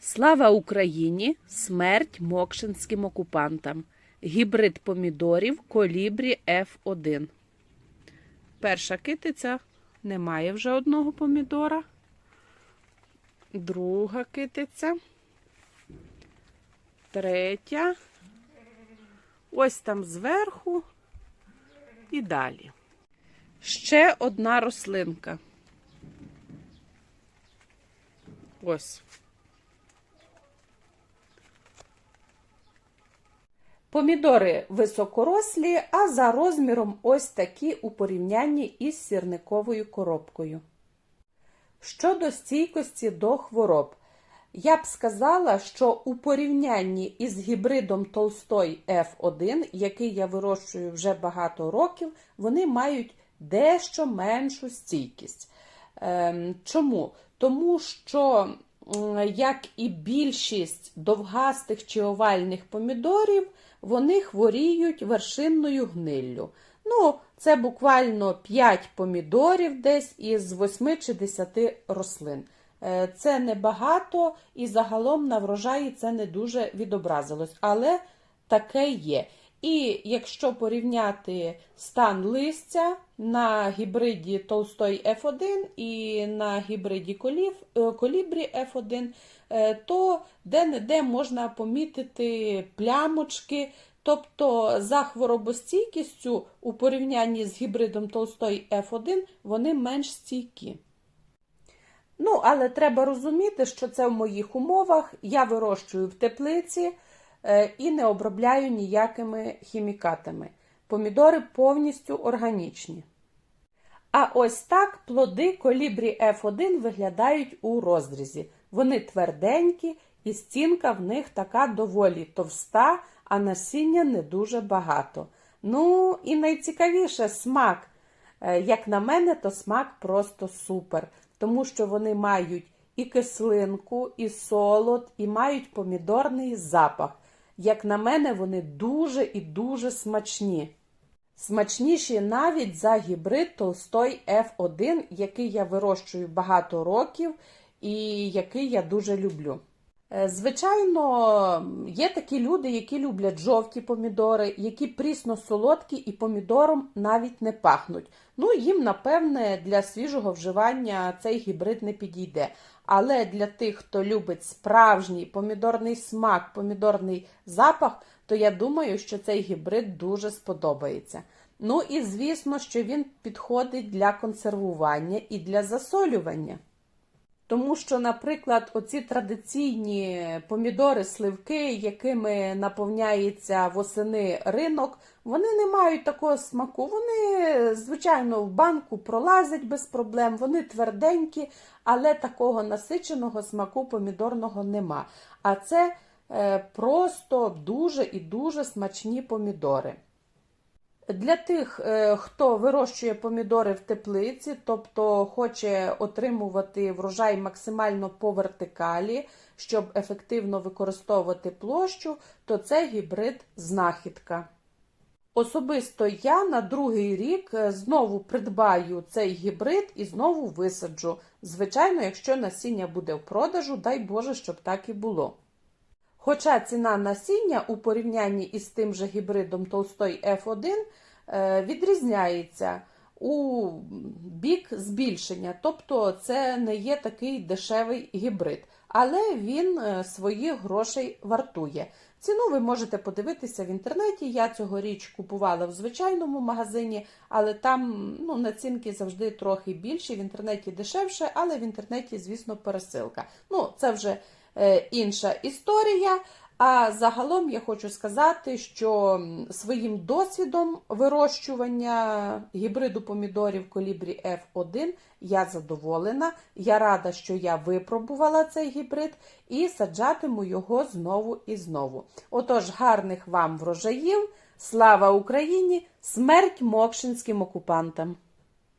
Слава Україні! Смерть мокшинським окупантам. Гібрид помідорів колібрі F1. Перша китиця немає вже одного помідора. Друга китиця. Третя. Ось там зверху. І далі. Ще одна рослинка. Ось. Помідори високорослі, а за розміром ось такі у порівнянні із сірниковою коробкою. Щодо стійкості до хвороб, я б сказала, що у порівнянні із гібридом Толстой F1, який я вирощую вже багато років, вони мають дещо меншу стійкість. Ем, Чому? Тому що, як і більшість довгастих чи овальних помідорів, вони хворіють вершинною гниллю. Ну, це буквально 5 помідорів десь із 8 чи 10 рослин. Е, Це небагато і загалом на врожаї це не дуже відобразилось, але таке є. І якщо порівняти стан листя на гібриді Толстой F1 і на гібриді колів, е, колібрі F1, е, то де-не-де можна помітити плямочки. Тобто за хворобостійкістю у порівнянні з гібридом Толстой F1 вони менш стійкі. Ну, але треба розуміти, що це в моїх умовах. Я вирощую в теплиці і не обробляю ніякими хімікатами. Помідори повністю органічні. А ось так плоди колібрі F1 виглядають у розрізі. Вони тверденькі, і стінка в них така доволі товста, а насіння не дуже багато. Ну і найцікавіше смак. Е, Як на мене, то смак просто супер, тому що вони мають і кислинку, і солод, і мають помідорний запах. Як на мене, вони дуже і дуже смачні. Смачніші навіть за гібрид Толстой F1, який я вирощую багато років і який я дуже люблю. Е, Звичайно, є такі люди, які люблять жовті помідори, які прісно солодкі і помідором навіть не пахнуть. Ну, їм, напевне, для свіжого вживання цей гібрид не підійде. Але для тих, хто любить справжній помідорний смак, помідорний запах, то я думаю, що цей гібрид дуже сподобається. Ну і звісно, що він підходить для консервування і для засолювання. Тому що, наприклад, оці традиційні помідори, сливки, якими наповняється восени ринок, вони не мають такого смаку. Вони, звичайно, в банку пролазять без проблем, вони тверденькі, але такого насиченого смаку помідорного нема. А це е, просто дуже і дуже смачні помідори. Для тих, е, хто вирощує помідори в теплиці, тобто хоче отримувати врожай максимально по вертикалі, щоб ефективно використовувати площу, то це гібрид знахідка. Особисто я на другий рік е, знову придбаю цей гібрид і знову висаджу. Звичайно, якщо насіння буде в продажу, дай Боже, щоб так і було. Хоча ціна насіння у порівнянні із тим же гібридом Толстой F1 е, відрізняється у бік збільшення, тобто це не є такий дешевий гібрид, але він е, своїх грошей вартує. Ціну ви можете подивитися в інтернеті. Я цьогоріч купувала в звичайному магазині, але там ну, націнки завжди трохи більші, в інтернеті дешевше, але в інтернеті, звісно, пересилка. Ну, це вже е, інша історія. А загалом я хочу сказати, що своїм досвідом вирощування гібриду помідорів колібрі F1 я задоволена. Я рада, що я випробувала цей гібрид і саджатиму його знову і знову. Отож, гарних вам врожаїв! Слава Україні! Смерть мокшинським окупантам!